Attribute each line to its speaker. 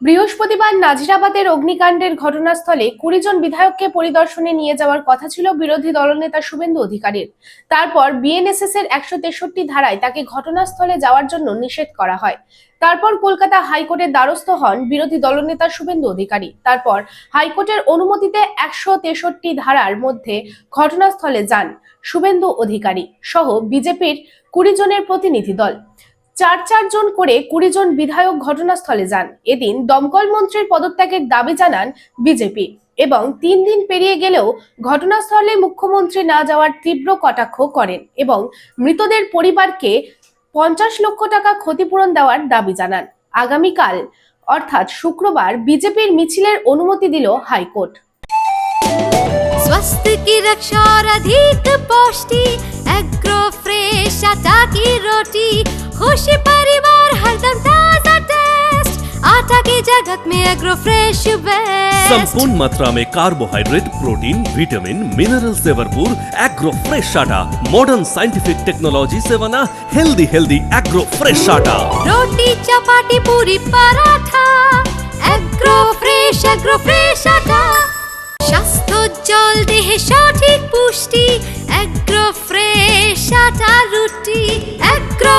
Speaker 1: বৃহস্পতিবার নাজিরাবাদের অগ্নিকাণ্ডের ঘটনাস্থলে কুড়ি জন বিধায়ককে পরিদর্শনে নিয়ে যাওয়ার কথা ছিল বিরোধী দলনেতা শুভেন্দু অধিকারীর। তারপর বিএনএসএস এর একশো তেষট্টি ধারায় তাকে ঘটনাস্থলে যাওয়ার জন্য নিষেধ করা হয়। তারপর কলকাতা হাইকোর্টের দ্বারস্থ হন বিরোধী দলনেতা শুভেন্দু অধিকারী। তারপর হাইকোর্টের অনুমতিতে একশো তেষট্টি ধারার মধ্যে ঘটনাস্থলে যান শুভেন্দু অধিকারী সহ বিজেপির কুড়ি জনের প্রতিনিধি দল। চার চারজন করে কুড়ি জন বিধায়ক ঘটনাস্থলে যান। এদিন দমকল মন্ত্রীর পদত্যাগের দাবি জানান বিজেপি এবং তিন দিন পেরিয়ে গেলেও ঘটনাস্থলে মুখ্যমন্ত্রী না যাওয়ার তীব্র কটাক্ষ করেন এবং মৃতদের পরিবারকে পঞ্চাশ লক্ষ টাকা ক্ষতিপূরণ দেওয়ার দাবি জানান। আগামীকাল, অর্থাৎ শুক্রবার, বিজেপির মিছিলের অনুমতি দিল হাইকোর্ট।
Speaker 2: স্বাস্থ্য কি অধিক পুষ্টি? खुशी परिवार हरदम ताजा टेस्ट आटा की जगत में एग्रो फ्रेश बेस्ट
Speaker 3: संपूर्ण मात्रा में कार्बोहाइड्रेट प्रोटीन विटामिन मिनरल से भरपूर एग्रो फ्रेश आटा मॉडर्न साइंटिफिक टेक्नोलॉजी से बना हेल्दी हेल्दी एग्रो फ्रेश आटा
Speaker 2: रोटी chapati puri paratha agro fresh agro fresh आटा স্বাস্থ্যোজ্জ্বল দেহে সঠিক পুষ্টি এগ্রো ফ্রেশ আটা রুটি এগ্রো